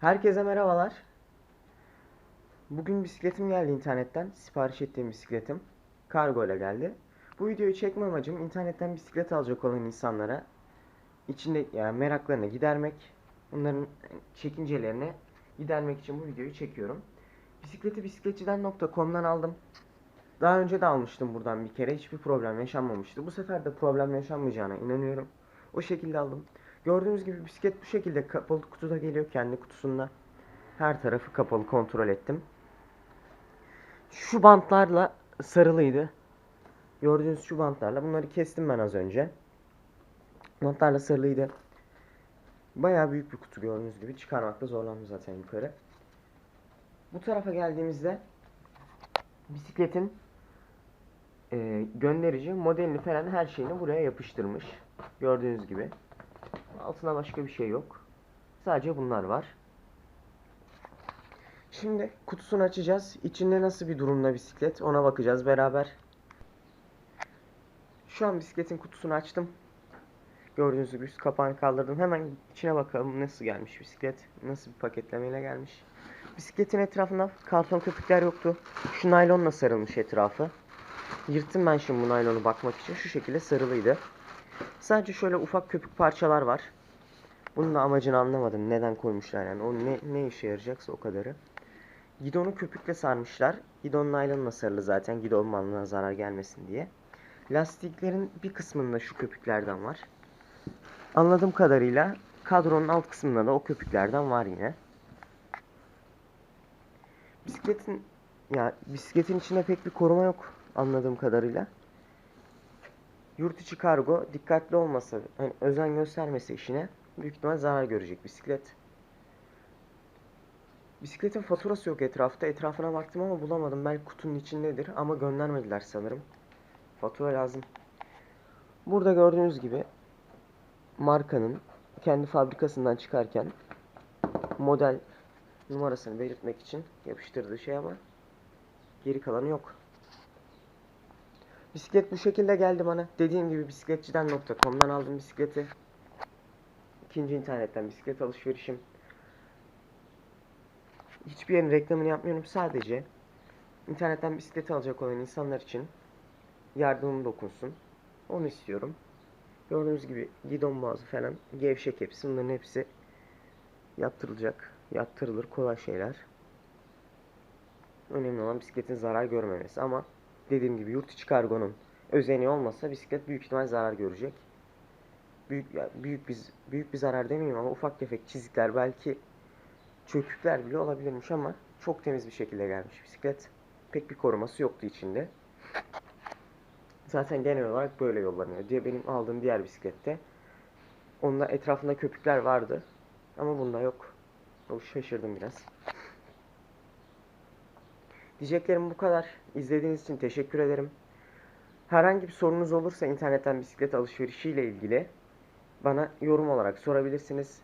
Herkese merhabalar. Bugün bisikletim geldi internetten. Sipariş ettiğim bisikletim. Kargo ile geldi. Bu videoyu çekme amacım internetten bisiklet alacak olan insanlara içinde yani meraklarını gidermek, onların çekincelerini gidermek için bu videoyu çekiyorum. Bisikleti bisikletçiden.com'dan aldım. Daha önce de almıştım buradan bir kere. Hiçbir problem yaşanmamıştı. Bu sefer de problem yaşanmayacağına inanıyorum. O şekilde aldım. Gördüğünüz gibi bisiklet bu şekilde kapalı kutuda geliyor kendi kutusunda. Her tarafı kapalı kontrol ettim. Şu bantlarla sarılıydı. Gördüğünüz şu bantlarla. Bunları kestim ben az önce. Bantlarla sarılıydı. Bayağı büyük bir kutu gördüğünüz gibi. Çıkarmakta zorlandım zaten yukarı. Bu tarafa geldiğimizde bisikletin e, gönderici modelini falan her şeyini buraya yapıştırmış. Gördüğünüz gibi. Altına başka bir şey yok. Sadece bunlar var. Şimdi kutusunu açacağız. İçinde nasıl bir durumda bisiklet ona bakacağız beraber. Şu an bisikletin kutusunu açtım. Gördüğünüz gibi üst kapağını kaldırdım. Hemen içine bakalım nasıl gelmiş bisiklet. Nasıl bir paketlemeyle gelmiş. Bisikletin etrafında karton köpükler yoktu. Şu naylonla sarılmış etrafı. Yırttım ben şimdi bu naylonu bakmak için. Şu şekilde sarılıydı. Sadece şöyle ufak köpük parçalar var. Bunun da amacını anlamadım. Neden koymuşlar yani. O ne, ne işe yarayacaksa o kadarı. Gidonu köpükle sarmışlar. Gidon naylonla sarılı zaten. Gidon malına zarar gelmesin diye. Lastiklerin bir kısmında şu köpüklerden var. Anladığım kadarıyla kadronun alt kısmında da o köpüklerden var yine. Bisikletin ya bisikletin içinde pek bir koruma yok anladığım kadarıyla. Yurt içi kargo dikkatli olmasa, hani özen göstermese işine büyük ihtimal zarar görecek bisiklet. Bisikletin faturası yok etrafta. Etrafına baktım ama bulamadım. Belki kutunun içindedir ama göndermediler sanırım. Fatura lazım. Burada gördüğünüz gibi markanın kendi fabrikasından çıkarken model numarasını belirtmek için yapıştırdığı şey ama geri kalanı yok. Bisiklet bu şekilde geldi bana. Dediğim gibi bisikletçiden.com'dan aldım bisikleti. İkinci internetten bisiklet alışverişim. Hiçbir yerin reklamını yapmıyorum. Sadece internetten bisiklet alacak olan insanlar için yardımım dokunsun. Onu istiyorum. Gördüğünüz gibi gidon bazı falan gevşek hepsi. Bunların hepsi yaptırılacak. Yaptırılır kolay şeyler. Önemli olan bisikletin zarar görmemesi ama dediğim gibi yurt içi kargonun özeni olmasa bisiklet büyük ihtimal zarar görecek. Büyük büyük bir büyük bir zarar demeyeyim ama ufak tefek çizikler belki çökükler bile olabilirmiş ama çok temiz bir şekilde gelmiş bisiklet. Pek bir koruması yoktu içinde. Zaten genel olarak böyle yollanıyor. Diye benim aldığım diğer bisiklette onda etrafında köpükler vardı ama bunda yok. O şaşırdım biraz. Diyeceklerim bu kadar. İzlediğiniz için teşekkür ederim. Herhangi bir sorunuz olursa internetten bisiklet alışverişiyle ilgili bana yorum olarak sorabilirsiniz.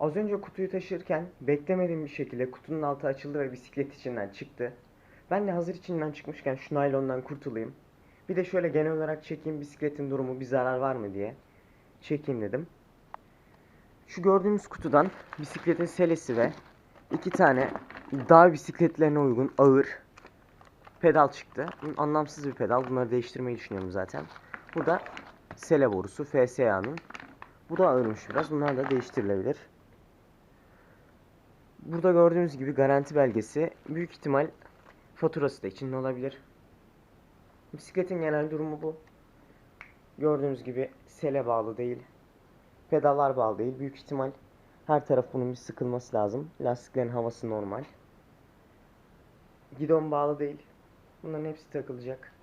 Az önce kutuyu taşırken beklemediğim bir şekilde kutunun altı açıldı ve bisiklet içinden çıktı. Ben de hazır içinden çıkmışken şu naylondan kurtulayım. Bir de şöyle genel olarak çekeyim bisikletin durumu bir zarar var mı diye. Çekeyim dedim. Şu gördüğümüz kutudan bisikletin selesi ve iki tane dağ bisikletlerine uygun ağır pedal çıktı. Anlamsız bir pedal. Bunları değiştirmeyi düşünüyorum zaten. Bu da sele borusu FSA'nın. Bu da ağırmış biraz. Bunlar da değiştirilebilir. Burada gördüğünüz gibi garanti belgesi. Büyük ihtimal faturası da içinde olabilir. Bisikletin genel durumu bu. Gördüğünüz gibi sele bağlı değil. Pedallar bağlı değil. Büyük ihtimal her taraf bunun bir sıkılması lazım. Lastiklerin havası normal. Gidon bağlı değil. Bunların hepsi takılacak.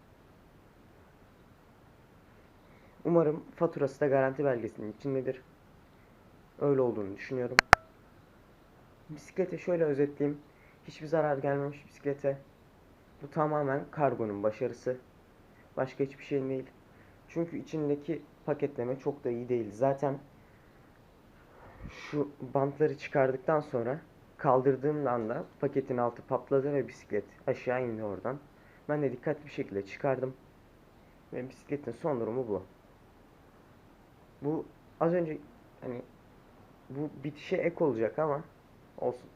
Umarım faturası da garanti belgesinin içindedir. Öyle olduğunu düşünüyorum. Bisiklete şöyle özetleyeyim. Hiçbir zarar gelmemiş bisiklete. Bu tamamen kargonun başarısı. Başka hiçbir şey değil. Çünkü içindeki paketleme çok da iyi değil. Zaten şu bantları çıkardıktan sonra kaldırdığım anda paketin altı patladı ve bisiklet aşağı indi oradan. Ben de dikkatli bir şekilde çıkardım. Ve bisikletin son durumu bu. Bu az önce hani bu bitişe ek olacak ama olsun.